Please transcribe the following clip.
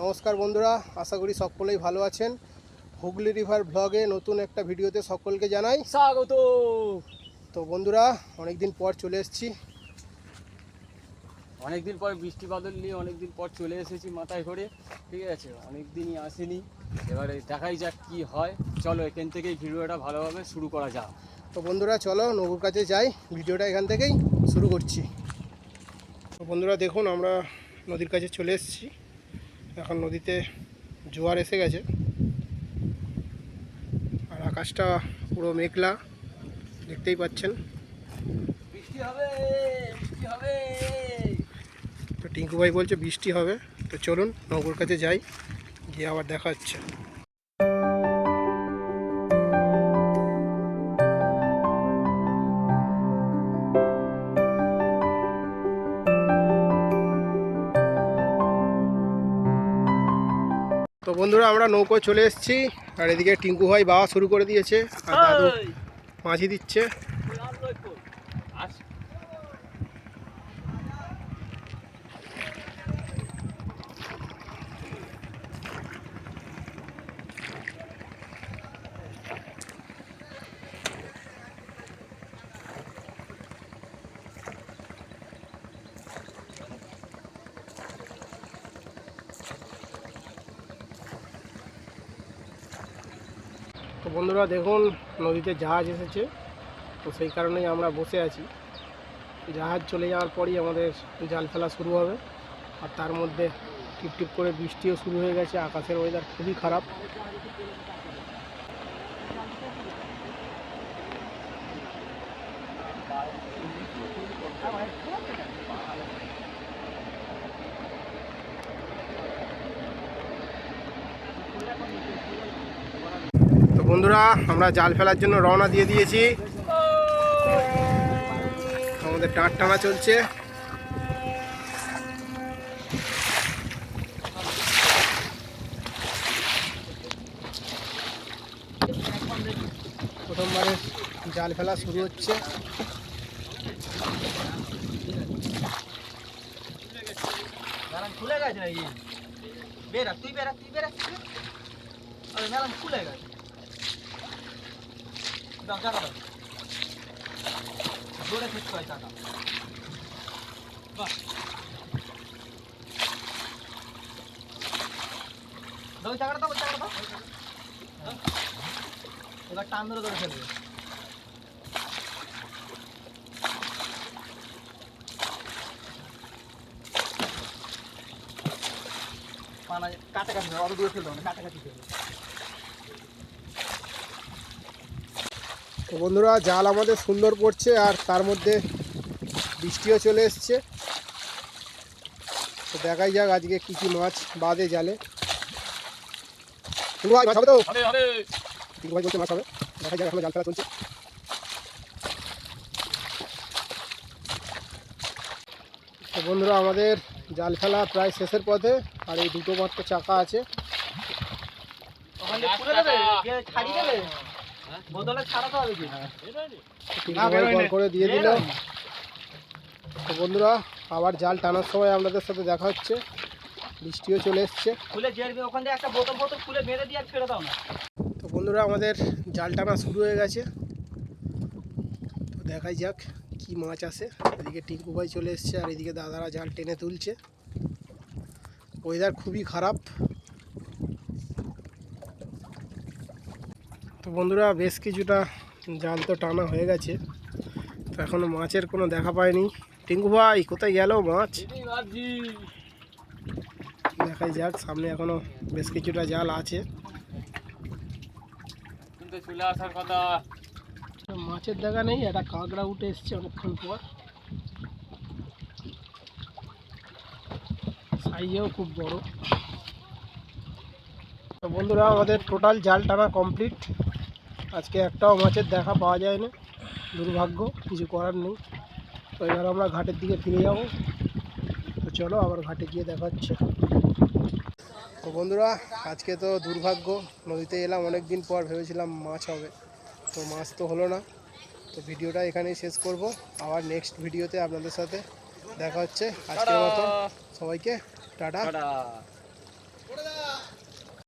নমস্কার বন্ধুরা আশা করি সকলেই ভালো আছেন। হুগলি রিভার ব্লগে নতুন একটা ভিডিওতে সকলকে জানাই। স্বাগত! তো বন্ধুরা অনেক দিন পর চলে এসেছি। অনেকদিন পর বৃষ্টি বাদল নিয়ে অনেকদিন পর চলে এসেছি মাথায় করে ঠিক আছে? অনেক দিনই আসেনি। এবারে দেখাই যাক কি হয়। চলো এখান থেকেই ভিডিওটা ভালোভাবে শুরু করা যাক। তো বন্ধুরা চলো নবুর কাছে যাই। ভিডিওটা এখান থেকেই শুরু করছি। তো বন্ধুরা দেখুন আমরা নদীর কাছে চলে এসেছি। এখন নদীতে জোয়ার এসে গেছে। আর আকাশটা পুরো মেঘলা দেখতেই পাচ্ছেন। বৃষ্টি হবে বৃষ্টি হবে। তো টিঙ্কু ভাই বলছে বৃষ্টি হবে তো চলুন নগর কাছে যাই গিয়ে আবার দেখা হচ্ছে। বন্ধুরা আমরা নৌকো চলে এসেছি আর এদিকে টিঙ্কু ভাই বাবা শুরু করে দিয়েছে আর দাদু মাঝি দিচ্ছে। তো বন্ধুরা দেখুন, নদীতে জাহাজ এসেছে। তো সেই কারণেই আমরা বসে আছি। জাহাজ চলে যাওয়ার পরই আমাদের জাল ফেলা শুরু হবে। আর তার মধ্যে টিপ টিপ করে বৃষ্টিও শুরু হয়ে গেছে। আকাশের ওয়েদার খুবই খারাপ। বন্ধুরা, আমরা জাল ফেলার জন্য রওনা দিয়ে দিয়েছি। আমাদের টাট টানা চলছে। প্রথমবারে জাল ফেলা শুরু হচ্ছে। খুলে গেছে বেরা তুই বেরা তুই বেরা খুলে গেছে। দাও টাকা দাও জোরে ফিট করে টাকা বাহ দাও টাকাটা দাও টাকাটা দাও। এবার টান ধরে ধরে ফেলবে কাছাকাছি অত দূরে ফেলতে হবে কাছাকাছি ফেলবে তো বন্ধুরা জাল আমাদের সুন্দর পড়ছে আর তার মধ্যে বৃষ্টিও চলে এসছে। তো দেখাই যাক আজকে কী কী মাছ বাদে জালে। হবে তো? ভাই বলছে মাছ হবে। দেখাই যাক এখনও জাল ফেলা চলছে। তো বন্ধুরা আমাদের জাল ফেলা প্রায় শেষের পথে আর এই দুটো মাত্র চাকা আছে। বোতলে ছাড়াতে হবে কি? কল করে দিয়ে দিল। তো বন্ধুরা আবার জাল টানার সময় আপনাদের সাথে দেখা হচ্ছে। বৃষ্টিও চলে এসছে। খুলে জেরবে ওখান থেকে একটা বোতল বোতল খুলে বেঁধে দিয়ে ছেড়ে দাও না। তো বন্ধুরা আমাদের জাল টানা শুরু হয়ে গেছে। তো দেখাই যাক কি মাছ আসে। এদিকে টিঙ্কু ভাই চলে এসছে আর এদিকে দাদারা জাল টেনে তুলছে। ওয়েদার খুবই খারাপ। তো বন্ধুরা বেশ কিছুটা জাল তো টানা হয়ে গেছে। তো এখনও মাছের কোনো দেখা পায়নি টিঙ্কু ভাই কোথায় গেল মাছ? দেখাই যাক সামনে এখনও বেশ কিছুটা জাল আছে। চলে আসার কথা। মাছের দেখা নেই একটা কাঁকড়া উঠে এসছে অনেকক্ষণ পর। সাইজেও খুব বড়। তো বন্ধুরা, আমাদের টোটাল জাল টানা কমপ্লিট আজকে একটাও মাছের দেখা পাওয়া যায় না দুর্ভাগ্য, কিছু করার নেই। তো এবার আমরা ঘাটের দিকে ফিরে যাব। তো চলো, আবার ঘাটে গিয়ে দেখা হচ্ছে তো বন্ধুরা, আজকে তো দুর্ভাগ্য, নদীতে এলাম অনেক দিন পর, ভেবেছিলাম মাছ হবে। তো মাছ তো হলো না। তো ভিডিওটা এখানেই শেষ করব। আবার নেক্সট ভিডিওতে আপনাদের সাথে দেখা হচ্ছে। আজকের মতো, সবাইকে, টাটা। টাটা।